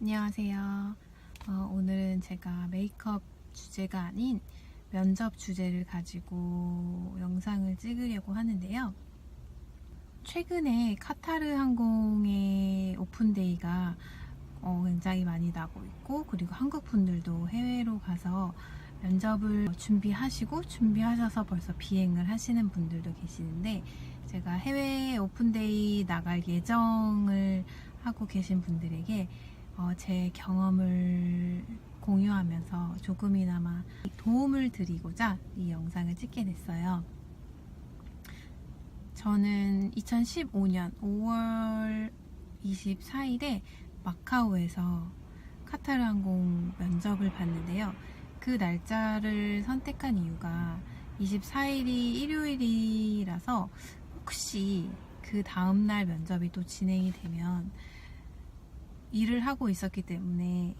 안녕하세요. 어, 오늘은 제가 메이크업 주제가 아닌 면접 주제를 가지고 영상을 찍으려고 하는데요. 최근에 카타르 항공의 오픈데이가 어, 굉장히 많이 나고 있고 그리고 한국 분들도 해외로 가서 면접을 준비하시고 준비하셔서 벌써 비행을 하시는 분들도 계시는데 제가 해외 오픈데이 나갈 예정을 하고 계신 분들에게 어, 제 경험을 공유하면서 조금이나마 도움을 드리고자 이 영상을 찍게 됐어요. 저는 2015년 5월 24일에 마카오에서 카타르 항공 면접을 봤는데요. 그 날짜를 선택한 이유가 24일이 일요일이라서 혹시 그 다음날 면접이 또 진행이 되면 일을 하고 있었기 때문에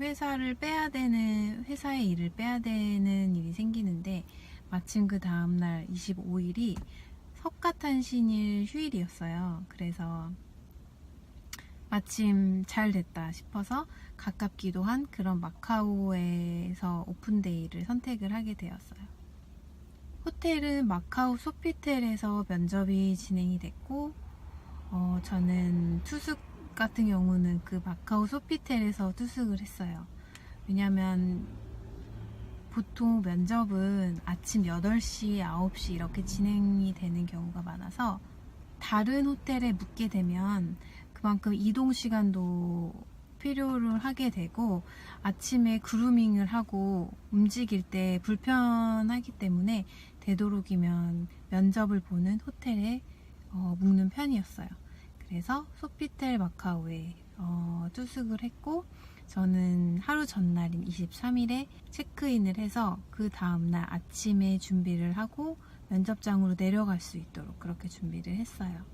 회사를 빼야 되는 회사의 일을 빼야 되는 일이 생기는데 마침 그 다음날 25일이 석가탄신일 휴일이었어요. 그래서 마침 잘 됐다 싶어서 가깝기도 한 그런 마카오에서 오픈데이를 선택을 하게 되었어요. 호텔은 마카오 소피텔에서 면접이 진행이 됐고, 어, 저는 투숙 같은 경우는 그 마카오 소피텔에서 투숙을 했어요. 왜냐면 보통 면접은 아침 8시, 9시 이렇게 진행이 되는 경우가 많아서 다른 호텔에 묵게 되면 그만큼 이동 시간도 필요를 하게 되고 아침에 그루밍을 하고 움직일 때 불편하기 때문에 되도록이면 면접을 보는 호텔에 어, 묵는 편이었어요. 그래서 소피텔 마카오에 어, 투숙을 했고 저는 하루 전날인 23일에 체크인을 해서 그 다음날 아침에 준비를 하고 면접장으로 내려갈 수 있도록 그렇게 준비를 했어요.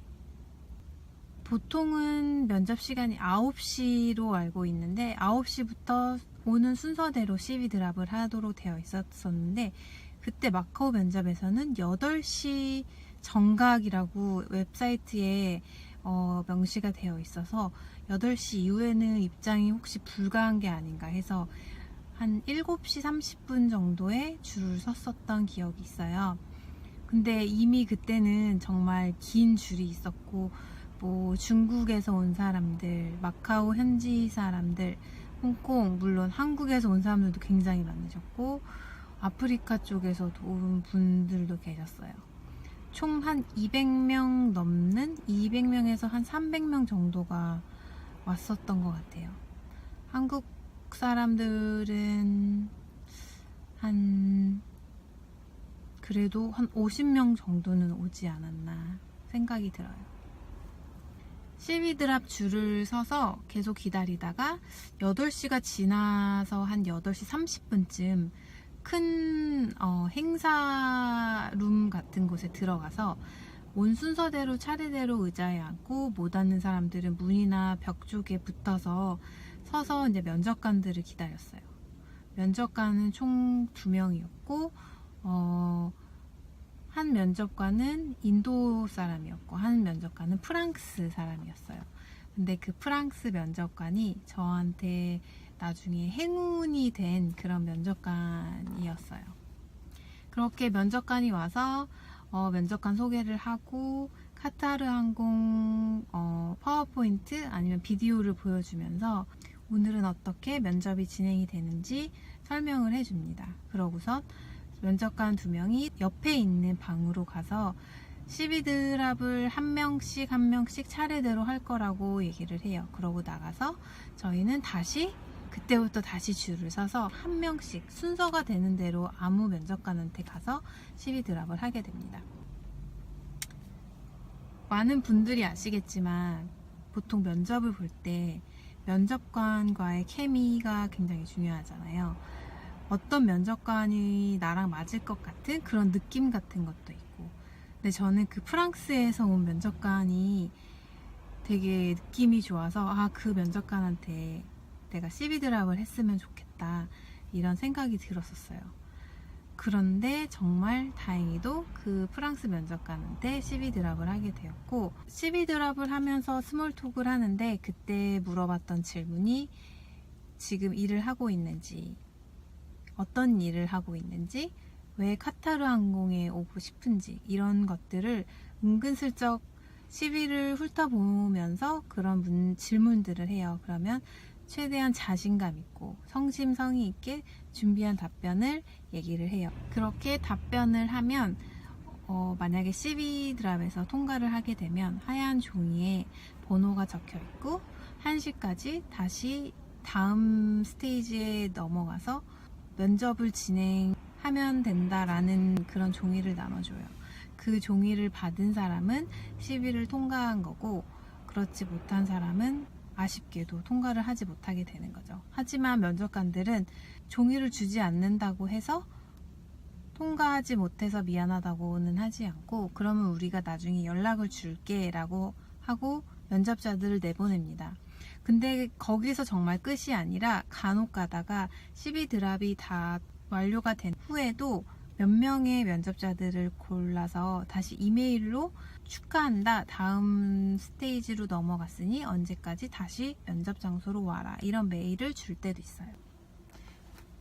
보통은 면접 시간이 9시로 알고 있는데 9시부터 오는 순서대로 CV 드랍을 하도록 되어 있었었는데 그때 마카오 면접에서는 8시 정각이라고 웹사이트에 어, 명시가 되어 있어서 8시 이후에는 입장이 혹시 불가한 게 아닌가 해서 한 7시 30분 정도에 줄을 섰었던 기억이 있어요. 근데 이미 그때는 정말 긴 줄이 있었고 뭐 중국에서 온 사람들, 마카오 현지 사람들, 홍콩 물론 한국에서 온 사람들도 굉장히 많으셨고 아프리카 쪽에서도 온 분들도 계셨어요. 총 한 200명 넘는 200명에서 한 300명 정도가 왔었던 것 같아요. 한국 사람들은 한 그래도 한 50명 정도는 오지 않았나 생각이 들어요. 실비드랍 줄을 서서 계속 기다리다가 8시가 지나서 한 8시 30분쯤 큰 어, 행사룸 같은 곳에 들어가서 온 순서대로 차례대로 의자에 앉고 못 앉는 사람들은 문이나 벽 쪽에 붙어서 서서 이제 면접관들을 기다렸어요. 면접관은 총 두 명이었고 어, 한 면접관은 인도 사람이었고 한 면접관은 프랑스 사람이었어요. 근데 그 프랑스 면접관이 저한테 나중에 행운이 된 그런 면접관이었어요. 그렇게 면접관이 와서 어, 면접관 소개를 하고 카타르 항공 어, 파워포인트 아니면 비디오를 보여주면서 오늘은 어떻게 면접이 진행이 되는지 설명을 해줍니다. 그러고선 면접관 두 명이 옆에 있는 방으로 가서 시비드랍을 한 명씩 한 명씩 차례대로 할 거라고 얘기를 해요. 그러고 나가서 저희는 다시 그때부터 다시 줄을 서서 한 명씩 순서가 되는 대로 아무 면접관한테 가서 시비 드랍을 하게 됩니다. 많은 분들이 아시겠지만 보통 면접을 볼 때 면접관과의 케미가 굉장히 중요하잖아요. 어떤 면접관이 나랑 맞을 것 같은 그런 느낌 같은 것도 있고. 근데 저는 그 프랑스에서 온 면접관이 되게 느낌이 좋아서 아, 그 면접관한테 내가 CV 드랍을 했으면 좋겠다. 이런 생각이 들었었어요. 그런데 정말 다행히도 그 프랑스 면접 가는데 CV 드랍을 하게 되었고 CV 드랍을 하면서 스몰 톡을 하는데 그때 물어봤던 질문이 지금 일을 하고 있는지 어떤 일을 하고 있는지 왜 카타르 항공에 오고 싶은지 이런 것들을 은근슬쩍 CV를 훑어보면서 그런 문- 질문들을 해요. 그러면 최대한 자신감 있고 성심성의 있게 준비한 답변을 얘기를 해요. 그렇게 답변을 하면 어, 만약에 CV 드랍에서 통과를 하게 되면 하얀 종이에 번호가 적혀 있고 1시까지 다시 다음 스테이지에 넘어가서 면접을 진행하면 된다라는 그런 종이를 나눠줘요. 그 종이를 받은 사람은 CV를 통과한 거고 그렇지 못한 사람은 아쉽게도 통과를 하지 못하게 되는 거죠. 하지만 면접관들은 종이를 주지 않는다고 해서 통과하지 못해서 미안하다고는 하지 않고 그러면 우리가 나중에 연락을 줄게 라고 하고 면접자들을 내보냅니다. 근데 거기서 정말 끝이 아니라 간혹 가다가 CV 드랍이 다 완료가 된 후에도 몇 명의 면접자들을 골라서 다시 이메일로 축하한다. 다음 스테이지로 넘어갔으니 언제까지 다시 면접 장소로 와라. 이런 메일을 줄 때도 있어요.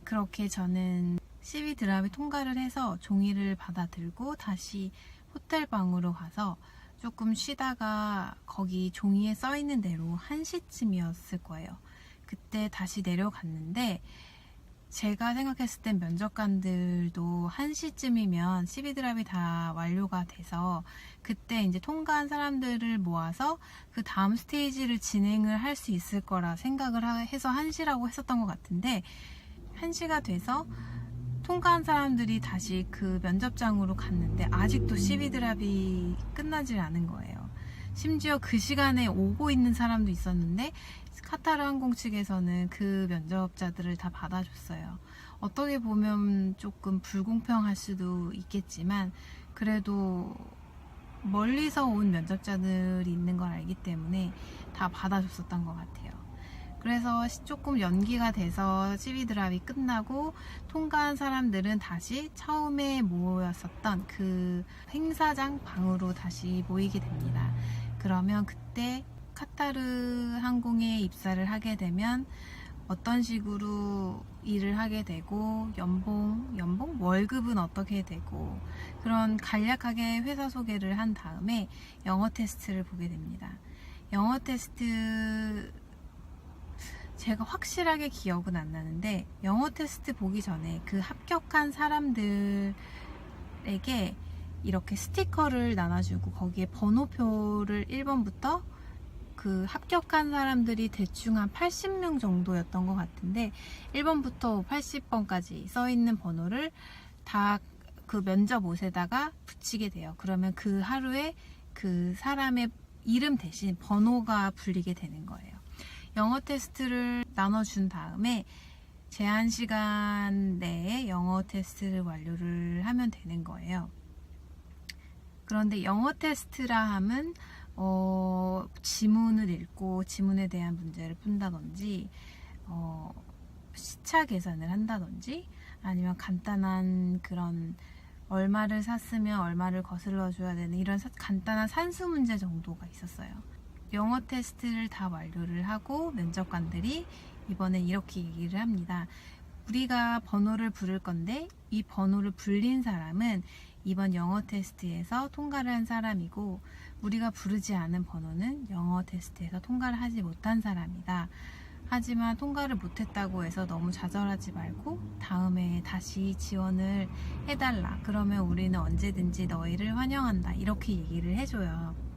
그렇게 저는 CV 드랍이 통과를 해서 종이를 받아들고 다시 호텔 방으로 가서 조금 쉬다가 거기 종이에 써 있는 대로 1시쯤이었을 거예요. 그때 다시 내려갔는데 제가 생각했을 땐 면접관들도 1시쯤이면 CV 드랍이 다 완료가 돼서 그때 이제 통과한 사람들을 모아서 그 다음 스테이지를 진행을 할 수 있을 거라 생각을 하- 해서 1시라고 했었던 것 같은데 1시가 돼서 통과한 사람들이 다시 그 면접장으로 갔는데 아직도 CV 드랍이 끝나질 않은 거예요. 심지어 그 시간에 오고 있는 사람도 있었는데 카타르 항공 측에서는 그 면접자들을 다 받아줬어요. 어떻게 보면 조금 불공평할 수도 있겠지만 그래도 멀리서 온 면접자들이 있는 걸 알기 때문에 다 받아줬었던 것 같아요. 그래서 시- 조금 연기가 돼서 CV 드랍이 끝나고 통과한 사람들은 다시 처음에 모였었던 그 행사장 방으로 다시 모이게 됩니다. 그러면 그때 카타르 항공에 입사를 하게 되면 어떤 식으로 일을 하게 되고 연봉, 연봉 월급은 어떻게 되고 그런 간략하게 회사 소개를 한 다음에 영어 테스트를 보게 됩니다. 영어 테스트 제가 확실하게 기억은 안 나는데 영어 테스트 보기 전에 그 합격한 사람들에게 이렇게 스티커를 나눠주고 거기에 번호표를 1번부터 그 합격한 사람들이 대충 한 80명 정도였던 것 같은데 1번부터 80번까지 써 있는 번호를 다 그 면접 옷에다가 붙이게 돼요. 그러면 그 하루에 그 사람의 이름 대신 번호가 불리게 되는 거예요. 영어 테스트를 나눠준 다음에 제한 시간 내에 영어 테스트를 완료를 하면 되는 거예요. 그런데 영어 테스트라 함은 어, 지문을 읽고 지문에 대한 문제를 푼다든지 어, 시차 계산을 한다든지 아니면 간단한 그런 얼마를 샀으면 얼마를 거슬러 줘야 되는 이런 사- 간단한 산수 문제 정도가 있었어요. 영어 테스트를 다 완료를 하고 면접관들이 이번엔 이렇게 얘기를 합니다. 우리가 번호를 부를 건데 이 번호를 불린 사람은 이번 영어 테스트에서 통과를 한 사람이고 우리가 부르지 않은 번호는 영어 테스트에서 통과를 하지 못한 사람이다. 하지만 통과를 못했다고 해서 너무 좌절하지 말고 다음에 다시 지원을 해달라. 그러면 우리는 언제든지 너희를 환영한다. 이렇게 얘기를 해줘요.